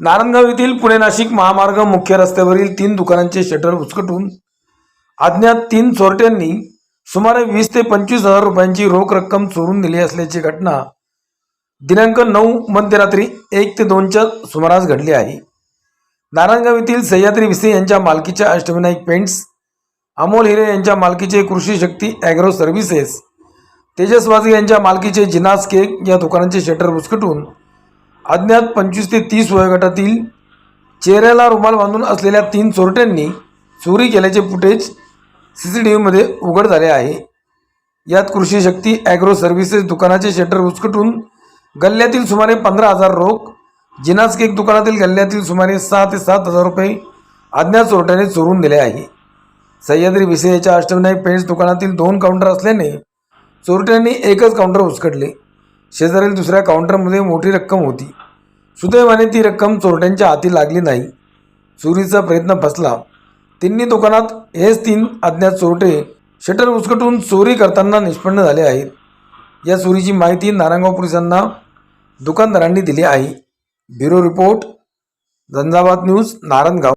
नारायणगाव येथील पुणे नाशिक महामार्ग मुख्य रस्त्यावरील तीन दुकानांचे शटर उचकटून अज्ञात तीन चोरट्यांनी सुमारे वीस ते पंचवीस हजार रुपयांची रोख रक्कम चोरून दिली असल्याची घटना दिनांक नऊ मध्यरात्री एक ते दोनच्या सुमारास घडली आहे. नारायणगाव येथील सह्याद्री विसे यांच्या मालकीच्या अष्टविनायक पेंट्स अमोल हिरे यांच्या मालकीचे कृषी शक्ती ॲग्रो सर्व्हिसेस तेजस वाझे यांच्या मालकीचे जिनास केक या दुकानांचे शटर उचकटून अज्ञात पंचवीस ते तीस वयोगटातील चेहऱ्याला रुमाल बांधून असलेल्या तीन चोरट्यांनी चोरी केल्याचे फुटेज सी सी टी व्हीमध्ये उघड झाले आहे. यात कृषी शक्ती ॲग्रो सर्व्हिसेस दुकानाचे शटर उचकटून गल्ल्यातील सुमारे पंधरा हजार रोख जिनास केक दुकानातील गल्ल्यातील सुमारे सहा ते सात हजार रुपये अज्ञात चोरट्याने चोरून दिले आहे. सह्याद्री विषयाच्या अष्टविनायक पेंट्स दुकानातील दोन काउंटर असल्याने चोरट्यांनी एकच काउंटर उचकटले. शेजारील दुसऱ्या काउंटरमध्ये मोठी रक्कम होती. सुदैवाने ती रक्कम चोरट्यांच्या हाती लागली नाही. चोरीचा प्रयत्न फसला. तिन्ही दुकानात हेच तीन अज्ञात चोरटे शटर उचकटून चोरी करताना निष्पन्न झाले आहेत. या चोरीची माहिती नारायणगाव पोलिसांना दुकानदारांनी दिली आहे. ब्युरो रिपोर्ट झंझाबाद न्यूज नारायणगाव.